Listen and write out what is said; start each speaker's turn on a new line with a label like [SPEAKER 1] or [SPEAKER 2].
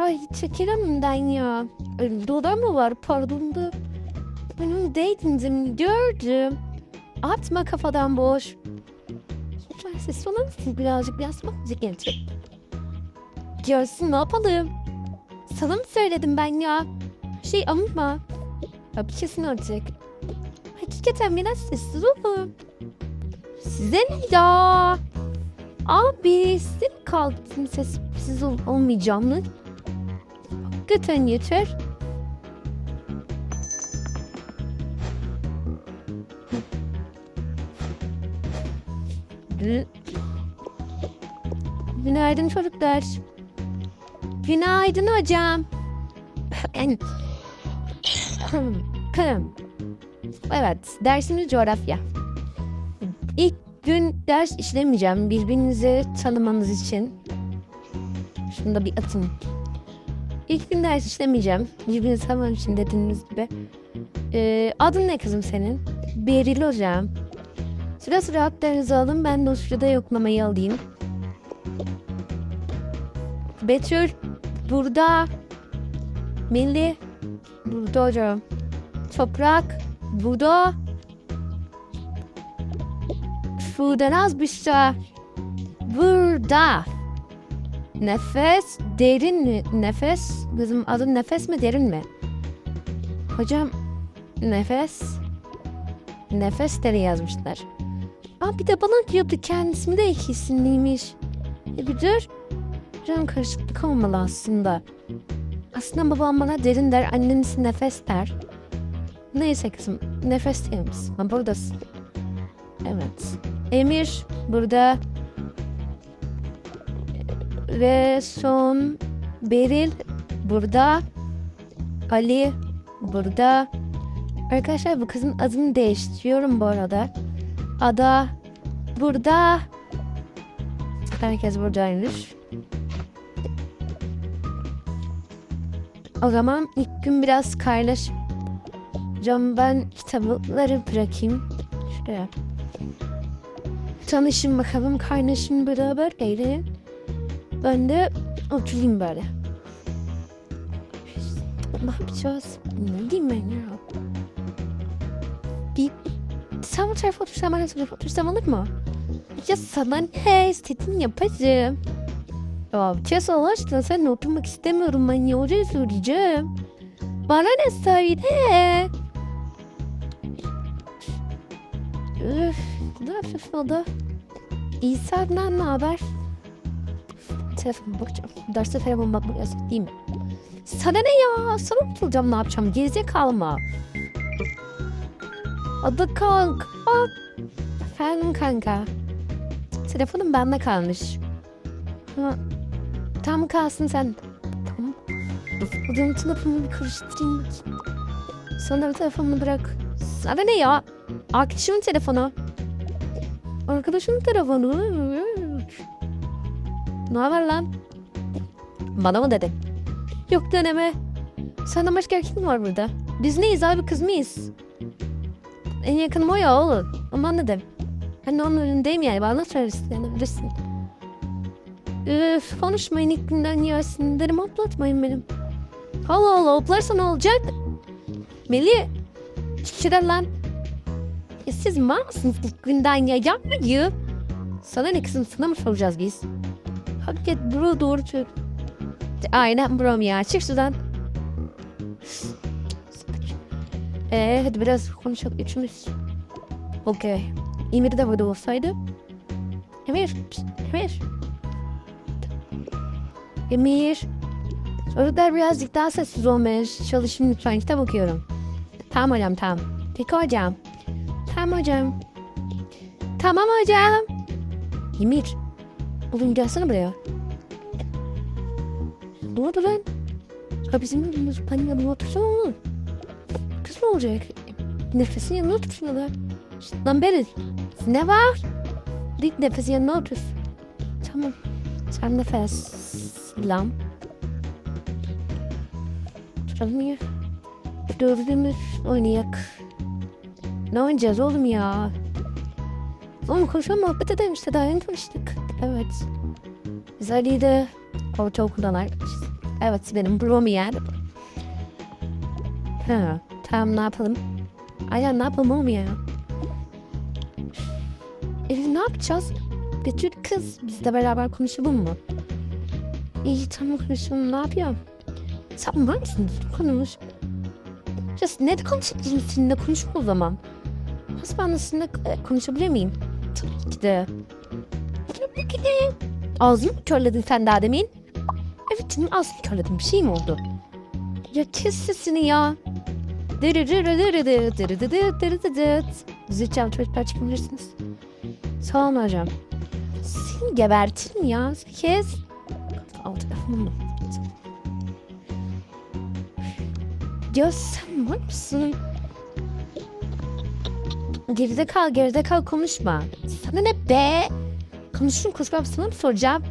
[SPEAKER 1] Ay çekil önümden ya. Doda mı var pardon da. Ben onu dating'im gördüm. Atma kafadan boş. Lütfen sessiz olur musun? Birazcık biraz müzik getir. Görsün ne yapalım? Sana mı söyledim ben ya? Şey anlatma. Ya bir kesin olacak. Hakikaten biraz sessiz olun. Size ne ya? Abi size mi kaldı sessiz ol olmayacağımı? Hakikaten yeter. Gü- Günaydın çocuklar. Günaydın hocam. Evet, dersimiz coğrafya. İlk gün ders işlemeyeceğim birbirinizi tanımanız için. Şunu da bir atın. İlk gün ders işlemeyeceğim. Birbirinizi tanımanız için dediğiniz gibi. Ee, adın ne kızım senin? Beril hocam. Sıra sıra haklarınızı alın. Ben sırada yoklamayı alayım. Betül burada. Milli burada hocam. Toprak burada. Sudanaz Büşra burada. Nefes derin? Nefes kızım adın nefes mi derin mi? Hocam nefes nefes deri yazmışlar. Aa bir de bana diyordu kendisi mi de iki isimliymiş. E bir dur. Hocam karışıklık olmalı aslında. Aslında babam bana derin der, anneniz nefes der. Neyse kızım, nefes değil misin? Ha, buradasın. Evet. Emir burada. Ve son Beril burada. Ali burada. Arkadaşlar bu kızın adını değiştiriyorum bu arada. Ada burada. Herkes buradaymış. O zaman ilk gün biraz kaynaş. Hocam ben kitapları bırakayım. Şuraya. Tanışın bakalım kaynaşın beraber eğlenin. Ben de oturayım böyle. Ne yapacağız? Ne diyeyim ben ya? Bir sen bu tarafa otursam ben de tarafa otursam olur mu? Ya sana ne istediğini yaparım. Ya kes Allah aşkına sen oturmak istemiyorum ben ya oraya söyleyeceğim. Bana ne söyle? Üf, ne yapıyorsun orada? İyi senden ne haber? Telefon bakacağım. Derste telefon bakmak yasak değil mi? Sana ne ya? Sana tutulacağım ne yapacağım? Gerizekalı mı? Adı kank. Aa, efendim kanka. Telefonum bende kalmış. Ha, tam kalsın sen. Tamam. Odamın telefonumu bir karıştırayım. Sonra telefonunu bırak. Sana ne ya? Arkadaşımın telefonu. Arkadaşımın telefonu. Ne haber lan? Bana mı dedin? Yok deneme. Senden başka erkek mi var burada? Biz neyiz abi kız mıyız? En yakınım o ya oğlum. Aman dedim. De onun önündeyim yani. Bana söylesin yani bilirsin. Konuşmayın ilk günden ya. Sinirlerimi hoplatmayın benim. Allah Allah hoplarsa ne olacak? Melih. Çıkışıdan lan. Ya siz mal mısınız ilk günden ya? Yapmayı. Sana ne kızım sana mı soracağız biz? Hakikaten bro doğru çık. Aynen brom ya. Çık şuradan. Ee, hadi biraz konuşalım üçümüz. Okey. Emir de burada olsaydı. Emir. pişt, Emir. Emir. Çocuklar birazcık daha sessiz olmaya çalışın lütfen. Kitap okuyorum. Tamam hocam tamam. Peki hocam. Tamam hocam. Tamam hocam. Emir. Oğlum gelsene buraya. Ne oldu lan? Ha bizim yanımız benim yanıma otursana oğlum. Kız mı olacak? Nefesin yanına otursun da. Şşt, Lan Beril. Ne var? Dik nefesin yanına otur. Tamam. Sen nefes. Lan. Canım ya. Dövdüğümüz oynayak. Ne oynayacağız oğlum ya? Oğlum konuşalım muhabbet edelim işte daha yeni tanıştık. Evet. Biz Ali'yi de ortaokuldan arkadaşız. Evet benim brom yani. Ha, tamam ne yapalım? Aynen ne yapalım oğlum ya? E, ne yapacağız? Betül kız biz de beraber konuşalım mı? İyi tamam konuşalım ne yapıyor? Sen var mısın? Konuş. Just ne de konuşabilirim seninle konuşma o zaman. Hasbanla seninle e, konuşabilir miyim? Tabii ki de. Ağzını mı körledin sen daha demin? Evet canım ağzını körledim bir şey mi oldu? Ya kes sesini ya. Zıçam çocuklar çıkabilirsiniz. Sağ olun hocam. Seni gebertirim ya. Kes. Al telefonumu. Ya sen var mısın? Geride kal, geride kal konuşma. Sana ne be? Konuşun konuşmam sana mı soracağım?